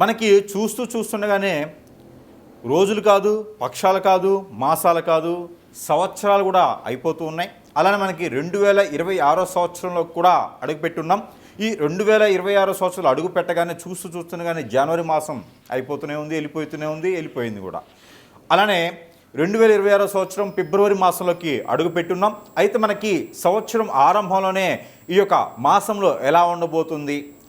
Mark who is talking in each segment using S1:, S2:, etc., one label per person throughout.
S1: మనకి చూస్తూ చూస్తుండగానే రోజులు కాదు పక్షాలు కాదు మాసాలు కాదు సంవత్సరాలు కూడా అయిపోతూ ఉన్నాయి. అలానే మనకి రెండు వేల ఇరవై ఆరో సంవత్సరంలో కూడా అడుగుపెట్టున్నాం. ఈ రెండు వేల ఇరవై ఆరో సంవత్సరాలు అడుగు పెట్టగానే చూస్తూ చూస్తుండగానే జనవరి మాసం అయిపోతూనే ఉంది వెళ్ళిపోతూనే ఉంది వెళ్ళిపోయింది కూడా. అలానే రెండు వేల ఇరవై ఆరో సంవత్సరం ఫిబ్రవరి మాసంలోకి అడుగు పెట్టున్నాం. అయితే మనకి సంవత్సరం ఆరంభంలోనే ఈ యొక్క మాసంలో ఎలా ఉండబోతుంది?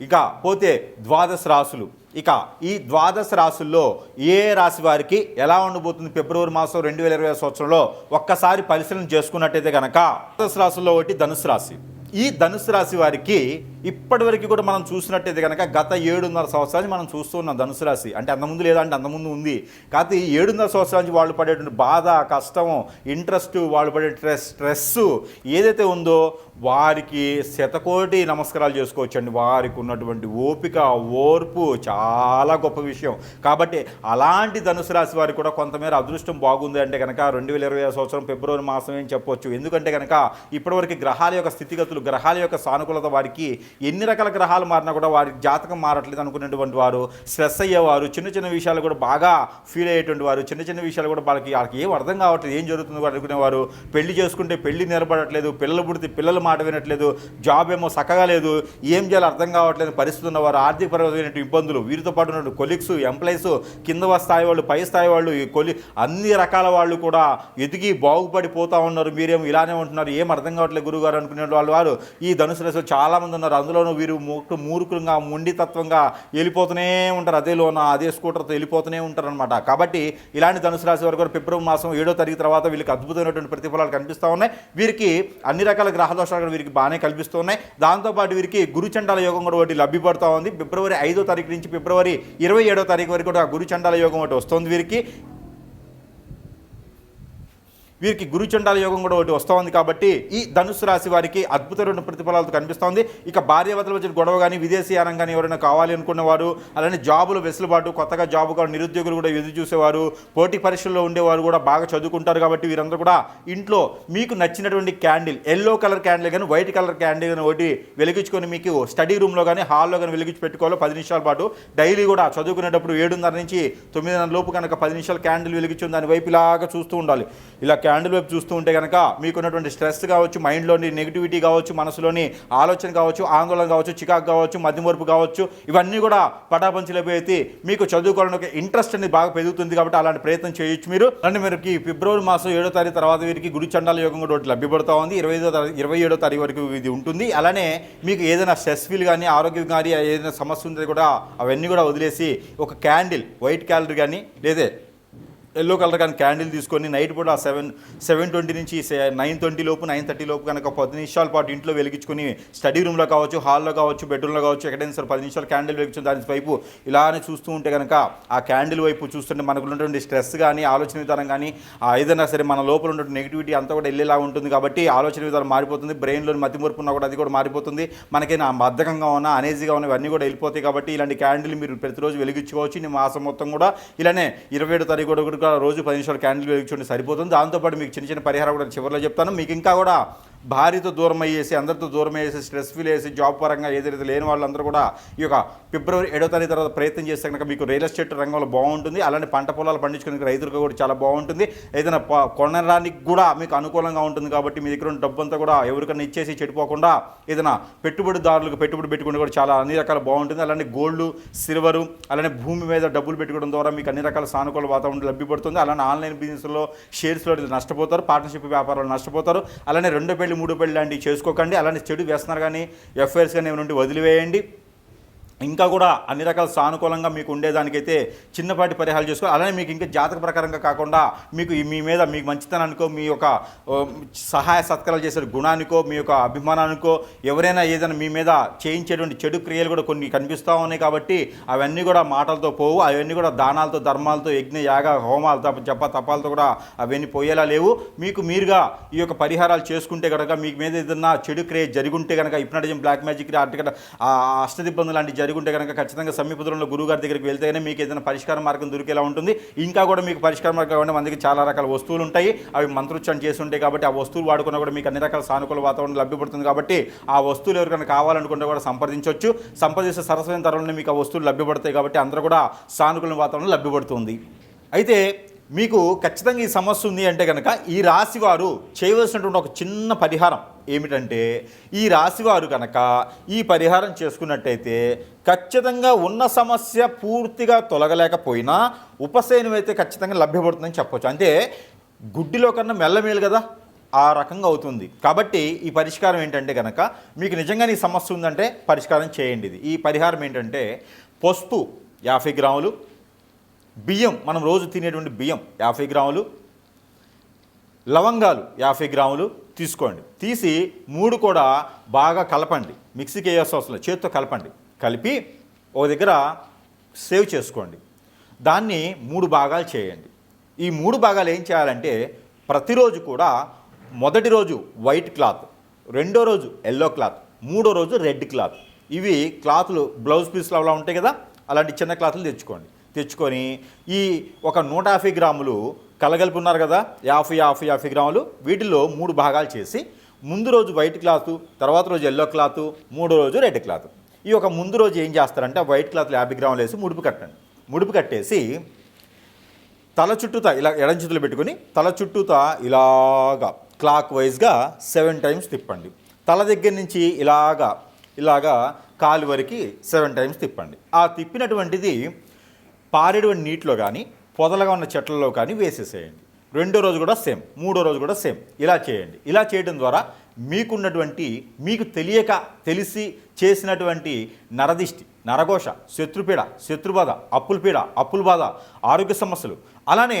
S1: ఇక పోతే ద్వాదశ రాసులు. ఇక ఈ ద్వాదశ రాసుల్లో ఏ రాశి వారికి ఎలా ఉండబోతుంది ఫిబ్రవరి మాసం రెండు వేల ఇరవై సంవత్సరంలో ఒక్కసారి పరిశీలన చేసుకున్నట్టయితే కనుక ద్వాదశ రాశుల్లో ఒకటి ధనుసు రాశి. ఈ ధనుసు రాశి వారికి ఇప్పటివరకు కూడా మనం చూసినట్టయితే కనుక గత ఏడున్నర సంవత్సరాలు మనం చూస్తూ ఉన్నాం ధనుసు రాశి. అంటే అంతకుముందు లేదంటే అంతకుముందు ఉంది. కాకపోతే ఈ ఏడున్నర సంవత్సరాల నుంచి వాళ్ళు పడేటువంటి బాధ కష్టం ఇంట్రెస్ట్ వాళ్ళు పడే స్ట్రెస్ స్ట్రెస్ ఏదైతే ఉందో వారికి శతకోటి నమస్కారాలు చేసుకోవచ్చండి. వారికి ఉన్నటువంటి ఓపిక ఓర్పు చాలా గొప్ప విషయం. కాబట్టి అలాంటి ధనుసు రాశి వారికి కూడా కొంతమేర అదృష్టం బాగుంది అంటే కనుక రెండు వేల ఇరవై సంవత్సరం ఫిబ్రవరి మాసం ఏం చెప్పొచ్చు. ఎందుకంటే కనుక ఇప్పటివరకు గ్రహాల యొక్క స్థితిగతులు గ్రహాల యొక్క సానుకూలత వారికి ఎన్ని రకాల గ్రహాలు మారినా కూడా వారి జాతకం మారట్లేదు అనుకునేటువంటి వారు స్ట్రెస్ అయ్యేవారు చిన్న చిన్న విషయాలు కూడా బాగా ఫీల్ అయ్యేటువంటి వారు చిన్న చిన్న విషయాలు కూడా వాళ్ళకి వాళ్ళకి ఏం అర్థం కావట్లేదు ఏం జరుగుతుంది అనుకునేవారు. పెళ్ళి చేసుకుంటే పెళ్ళి నిలబడట్లేదు పిల్లలు పుడితే పిల్లలు మాట వినట్లేదు జాబ్ ఏమో చక్కగా లేదు ఏం చేయాలో అర్థం కావట్లేదు పరిస్థితి ఉన్నవారు ఆర్థిక పరమైన ఇబ్బందులు వీరితో పాటు ఉన్న కొలీగ్స్ ఎంప్లాయీస్ కింద స్థాయి వాళ్ళు పై స్థాయి వాళ్ళు ఈ కొలి అన్ని రకాల వాళ్ళు కూడా ఎదిగి బాగుపడిపోతా ఉన్నారు. మీరేమో ఇలానే ఉంటున్నారు ఏం అర్థం కావట్లేదు గురుగారు అనుకునే వాళ్ళు వారు. ఈ ధనుసు రాశిలో చాలామంది ఉన్నారు. అందులోనూ వీరు మూర్ఖంగా మొండితత్వంగా వెళ్ళిపోతూనే ఉంటారు. అదే లోన అదే స్కూటర్తో వెళ్ళిపోతూనే ఉంటారు అనమాట కాబట్టి ఇలాంటి ధనుసు రాశి వారు కూడా ఫిబ్రవరి మాసం ఏడో తారీఖు తర్వాత వీళ్ళకి అద్భుతమైనటువంటి ప్రతిఫలాలు కనిపిస్తూ ఉన్నాయి. వీరికి అన్ని రకాల గ్రహదోషాలు దోషాలు వీరికి బాగానే కల్పిస్తూ ఉన్నాయి దాంతోపాటు వీరికి గురుచండాల యోగం కూడా ఒకటి లభ్యపడుతూ ఉంది. ఫిబ్రవరి ఐదో తారీఖు నుంచి ఫిబ్రవరి ఇరవై ఏడో తారీఖు వరకు కూడా గురుచండాల యోగం ఒకటి వస్తుంది వీరికి. వీరికి గురుచండాల యోగం కూడా ఒకటి వస్తోంది కాబట్టి ఈ ధనుసు రాశి వారికి అద్భుతమైన ప్రతిఫలాలు కనిపిస్తోంది. ఇక భార్యాభర్తలు వచ్చిన గొడవ కానీ విదేశీయానం కానీ ఎవరైనా కావాలి అనుకున్నవారు అలానే జాబులు వెసులుబాటు కొత్తగా జాబు కూడా నిరుద్యోగులు కూడా ఎదురు చూసేవారు పోటీ పరీక్షల్లో ఉండేవారు కూడా బాగా చదువుకుంటారు కాబట్టి వీరందరూ కూడా ఇంట్లో మీకు నచ్చినటువంటి క్యాండిల్ ఎల్లో కలర్ క్యాండిల్ కానీ వైట్ కలర్ క్యాండిల్ కానీ ఒకటి వెలిగించుకొని మీకు స్టడీ రూమ్లో కానీ హాల్లో కానీ వెలిగించి పెట్టుకోవాలి. పది నిమిషాల పాటు డైలీ కూడా చదువుకునేటప్పుడు ఏడున్నర నుంచి తొమ్మిదిన్నర లోపు కనుక పది నిమిషాలు క్యాండిల్ వెలిగించుకుని దాని వైపు ఇలాగా చూస్తూ ఉండాలి. ఇలా క్యాండిల్ వైపు చూస్తూ ఉంటే కనుక మీకున్నటువంటి స్ట్రెస్ కావచ్చు మైండ్లోని నెగిటివిటీ కావచ్చు మనసులోని ఆలోచన కావచ్చు ఆందోళన కావచ్చు చికాకు కావచ్చు మధ్యమర్పు కావచ్చు ఇవన్నీ కూడా పటాపంచలేకపోతే మీకు చదువుకోవడానికి ఒక ఇంట్రెస్ట్ అనేది బాగా పెరుగుతుంది కాబట్టి అలాంటి ప్రయత్నం చేయొచ్చు మీరు. అంటే మీరు ఫిబ్రవరి మాసం ఏడో తారీఖు తర్వాత వీరికి గురు చండాల యోగం కూడా ఒకటి లభ్యపడుతూ ఉంది. ఇరవై ఐదో తారీఖు ఇరవై ఏడో తారీఖు వరకు ఇది ఉంటుంది. అలానే మీకు ఏదైనా స్ట్రెస్ ఫీల్ కానీ ఆరోగ్యం కానీ ఏదైనా సమస్య ఉంటే కూడా అవన్నీ కూడా వదిలేసి ఒక క్యాండిల్ వైట్ క్యాలరీ కానీ లేదే ఎల్లో కలర్ కానీ క్యాండిల్ తీసుకొని నైట్ కూడా సెవెన్ సెవెన్ ట్వంటీ నుంచి నైన్ ట్వంటీ లోపు నైన్ థర్టీ లోపు కనుక పది నిమిషాల పాటు ఇంట్లో వెలిగించుకొని స్టడీ రూమ్లో కావచ్చు హాల్లో కావచ్చు బెడ్రూమ్లో కావచ్చు ఎక్కడైనా సరే పది నిమిషాలు క్యాండిల్ వెలిగించుకుని దాని వైపు ఇలానే చూస్తూ ఉంటే కనుక ఆ క్యాండిల్ వైపు చూస్తుంటే మనకు ఉన్నటువంటి స్ట్రెస్ కానీ ఆలోచన విధానం కానీ ఏదైనా సరే మన లోపల ఉన్నటువంటి నెగిటివిటీ అంతా కూడా వెళ్ళేలా ఉంటుంది కాబట్టి ఆలోచన విధానం మారిపోతుంది బ్రెయిన్లోని మతిమూర్పు ఉన్నా కూడా అది కూడా మారిపోతుంది మనకైనా బద్ధకంగా ఉన్నా అనేజీగా ఉన్న ఇవన్నీ కూడా వెళ్ళిపోతాయి కాబట్టి ఇలాంటి క్యాండిల్ మీరు ప్రతిరోజు వెలిగించుకోవచ్చు. నేను మాసం మొత్తం కూడా ఇలానే ఇరవై ఏడు తారీఖు కూడా రోజు పది నిమిషాలు క్యాండిల్ వెలిగించుకుంటే సరిపోతుంది. దాంతోపాటు మీకు చిన్న చిన్న పరిహారం కూడా చివరిలో చెప్తాను. మీకు ఇంకా కూడా భార్యతో దూరం అయ్యేసి అందరితో దూరం అయ్యేసి స్ట్రెస్ ఫీల్ వేసి జాబ్ పరంగా ఏదైతే లేని వాళ్ళందరూ కూడా ఈ యొక్క ఫిబ్రవరి ఏడో తారీఖు తర్వాత ప్రయత్నం చేస్తే కనుక మీకు రియల్ ఎస్టేట్ రంగంలో బాగుంటుంది. అలానే పంట పొలాలు పండించుకునే రైతులకు కూడా చాలా బాగుంటుంది. ఏదైనా కొనడానికి కూడా మీకు అనుకూలంగా ఉంటుంది కాబట్టి మీ దగ్గర ఉన్న డబ్బు అంతా కూడా ఎవరికైనా ఇచ్చేసి చెడిపోకుండా ఏదైనా పెట్టుబడిదారులకు పెట్టుబడి పెట్టుకుంటే కూడా చాలా అన్ని రకాల బాగుంటుంది. అలానే గోల్డ్ సిల్వరు అలానే భూమి మీద డబ్బులు పెట్టుకోవడం ద్వారా మీకు అన్ని రకాల సానుకూల వాతావరణం లభ్యపడుతుంది. అలానే ఆన్లైన్ బిజినెస్లో షేర్స్లో నష్టపోతారు పార్ట్నర్షిప్ వ్యాపారాలు నష్టపోతారు. అలానే రెండో పెళ్ళి మూడు పెళ్ళి లాంటివి చేసుకోకండి. అలానే చెడు వ్యసనాలు కానీ ఎఫ్ఐఆర్స్ కానీ ఏమైనా ఉంటే వదిలివేయండి. ఇంకా కూడా అన్ని రకాల సానుకూలంగా మీకు ఉండేదానికైతే చిన్నపాటి పరిహారాలు చేసుకోవాలి అలానే మీకు ఇంకా జాతక ప్రకారంగా కాకుండా మీకు మీ మీద మీకు మంచితనానికో మీ యొక్క సహాయ సత్కారాలు చేసే గుణానికో మీ యొక్క అభిమానానికో ఎవరైనా ఏదైనా మీ మీద చేయించేటువంటి చెడు క్రియలు కూడా కొన్ని కనిపిస్తూ ఉన్నాయి కాబట్టి అవన్నీ కూడా మాటలతో పోవు అవన్నీ కూడా దానాలతో ధర్మాలతో యజ్ఞ యాగ హోమాలు తప్ప జప తపాలతో కూడా అవన్నీ పోయేలా లేవు. మీకు మీరుగా ఈ యొక్క పరిహారాలు చేసుకుంటే కనుక మీకు మీద ఏదన్నా చెడు క్రియ జరుగుంటే కనుక ఇప్నాటిజం బ్లాక్ మ్యాజిక్ ఆర్టికల్ అష్టదిబ్బంది లాంటి జరుగుంటే కనుక ఖచ్చితంగా సమీపంలో గురుగారి దగ్గరికి వెళ్తేనే మీకు ఏదైనా పరిష్కార మార్గం దొరికేలా ఉంటుంది. ఇంకా కూడా మీకు పరిష్కార మార్గం కాకుండా మన చాలా రకాల వస్తువులు ఉంటాయి. అవి మంత్రోచ్చారణ చేసి ఉంటాయి కాబట్టి ఆ వస్తువులు వాడుకున్నా కూడా మీకు అన్ని రకాల సానుకూల వాతావరణం లభ్యపడుతుంది కాబట్టి ఆ వస్తువులు ఎవరికైనా కావాలనుకుంటే కూడా సంప్రదించవచ్చు సంప్రదిస్తే సరసమైన తరంలో మీకు ఆ వస్తువులు లభ్యపడతాయి కాబట్టి అందరూ కూడా సానుకూల వాతావరణం లభ్యపడుతుంది. అయితే మీకు ఖచ్చితంగా ఈ సమస్య ఉంది అంటే కనుక ఈ రాశి వారు చేయవలసినటువంటి ఒక చిన్న పరిహారం ఏమిటంటే ఈ రాశివారు కనుక ఈ పరిహారం చేసుకున్నట్టయితే ఖచ్చితంగా ఉన్న సమస్య పూర్తిగా తొలగలేకపోయినా ఉపశయనం అయితే ఖచ్చితంగా లభ్యపడుతుందని చెప్పొచ్చు. అంటే గుడ్డిలో కన్నా మెల్లమేలు కదా ఆ రకంగా అవుతుంది. కాబట్టి ఈ పరిష్కారం ఏంటంటే కనుక మీకు నిజంగా ఈ సమస్య ఉందంటే పరిష్కారం చేయండి ఇది. ఈ పరిహారం ఏంటంటే పసుపు యాభై గ్రాములు బియ్యం మనం రోజు తినేటువంటి బియ్యం యాభై గ్రాములు లవంగాలు యాభై గ్రాములు తీసుకోండి. తీసి మూడు కూడా బాగా కలపండి. మిక్సీకి వేయాల్సిన అవసరం చేతితో కలపండి. కలిపి ఒక దగ్గర సేవ్ చేసుకోండి. దాన్ని మూడు భాగాలు చేయండి. ఈ మూడు భాగాలు ఏం చేయాలంటే ప్రతిరోజు కూడా మొదటి రోజు వైట్ క్లాత్ రెండో రోజు ఎల్లో క్లాత్ మూడో రోజు రెడ్ క్లాత్. ఇవి క్లాతులు బ్లౌజ్ పీస్లు అలా ఉంటాయి కదా అలాంటి చిన్న క్లాతులు తెచ్చుకోండి. తెచ్చుకొని ఈ ఒక నూట యాభై గ్రాములు కలగలిపి ఉన్నారు కదా యాభై యాభై యాభై గ్రాములు. వీటిలో మూడు భాగాలు చేసి ముందు రోజు వైట్ క్లాత్ తర్వాత రోజు ఎల్లో క్లాత్ మూడో రోజు రెడ్ క్లాత్. ఈ ఒక ముందు రోజు ఏం చేస్తారంటే వైట్ క్లాత్లో యాభై గ్రాములు వేసి ముడుపు కట్టండి. ముడుపు కట్టేసి తల చుట్టూత ఇలా ఎడం చేతులు పెట్టుకొని తల చుట్టూతా ఇలాగా క్లాక్ వైజ్గా సెవెన్ టైమ్స్ తిప్పండి. తల దగ్గర నుంచి ఇలాగా ఇలాగా కాలు వరకు సెవెన్ టైమ్స్ తిప్పండి. ఆ తిప్పినటువంటిది పారేటువంటి నీటిలో కానీ పొదలుగా ఉన్న చెట్లలో కానీ వేసేసేయండి. రెండో రోజు కూడా సేమ్ మూడో రోజు కూడా సేమ్. ఇలా చేయండి. ఇలా చేయడం ద్వారా మీకున్నటువంటి మీకు తెలియక తెలిసి చేసినటువంటి నరదిష్టి నరఘోష శత్రుపీడ శత్రుబాధ అప్పుల పీడ అప్పుల బాధ ఆరోగ్య సమస్యలు అలానే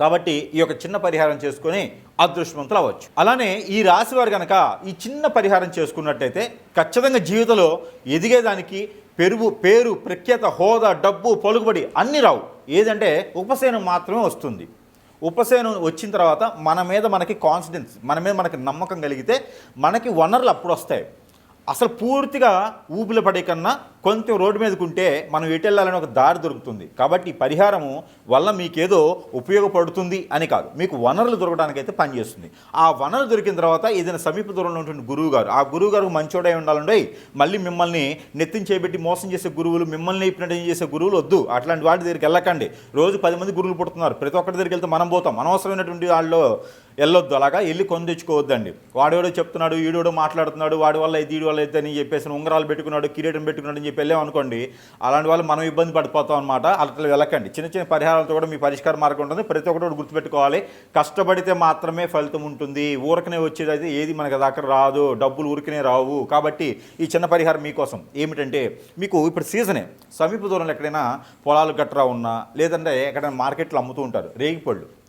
S1: కాబట్టి ఈ యొక్క చిన్న పరిహారం చేసుకొని అదృష్టవంతులు అవ్వచ్చు అలానే ఈ రాశి వారు కనుక ఈ చిన్న పరిహారం చేసుకున్నట్టయితే ఖచ్చితంగా జీవితంలో ఎదిగేదానికి పెరుగు పేరు ప్రఖ్యాత హోదా డబ్బు పలుకుబడి అన్నీ రావు. ఏదంటే ఉపశయనం మాత్రమే వస్తుంది. ఉపశయనం వచ్చిన తర్వాత మన మీద మనకి కాన్ఫిడెన్స్ మన మీద మనకి నమ్మకం కలిగితే మనకి వనరులు అప్పుడు వస్తాయి. అసలు పూర్తిగా ఊపిలో పడే కన్నా కొంచెం రోడ్డు మీదకు ఉంటే మనం ఎటు వెళ్ళాలని ఒక దారి దొరుకుతుంది. కాబట్టి పరిహారము వల్ల మీకేదో ఉపయోగపడుతుంది అని కాదు. మీకు వనరులు దొరకడానికి అయితే పనిచేస్తుంది ఆ వనరులు దొరికిన తర్వాత ఏదైనా సమీప దూరంలో ఉంటుంది గురువు గారు ఆ గురువు గారు మంచోడై ఉండాలండి మళ్ళీ మిమ్మల్ని నెత్తిని చేపెట్టి మోసం చేసే గురువులు మిమ్మల్ని ఇప్పినట్టు చేసే గురువులు వద్దు. అట్లాంటి వాటి దగ్గరికి వెళ్ళకండి. రోజు పది మంది గురువులు పుడుతున్నారు. ప్రతి ఒక్కరి దగ్గరికి వెళ్తే మనం పోతాం. అనవసరమైనటువంటి వాళ్ళు వెళ్ళొద్దు. అలాగా వెళ్ళి కొని తెచ్చుకోవద్దండి. వాడేవాడో చెప్తున్నాడు ఈడోడో మాట్లాడుతున్నాడు వాడి వల్ల ఇది వీడి వల్ల అయితే అని చెప్పేసి ఉంగరాలు పెట్టుకున్నాడు కిరీటం పెట్టుకున్నాడు చెప్పి వెళ్ళామనుకోండి అలాంటి వాళ్ళు మనం ఇబ్బంది పడిపోతాం అనమాట అట్లా వెళ్ళకండి. చిన్న చిన్న పరిహారాలతో కూడా మీ పరిష్కార మార్గం ఉంటుంది. ప్రతి ఒక్కటి కూడా గుర్తుపెట్టుకోవాలి. కష్టపడితే మాత్రమే ఫలితం ఉంటుంది. ఊరకనే వచ్చేది అయితే ఏది మనకి దగ్గర రాదు. డబ్బులు ఊరికనే రావు. కాబట్టి ఈ చిన్న పరిహారం మీకోసం ఏమిటంటే మీకు ఇప్పుడు సీజనే. సమీప దూరంలో ఎక్కడైనా పొలాలు గట్రా ఉన్నా లేదంటే ఎక్కడైనా మార్కెట్లో అమ్ముతూ ఉంటారు. రేగిపళ్ళు.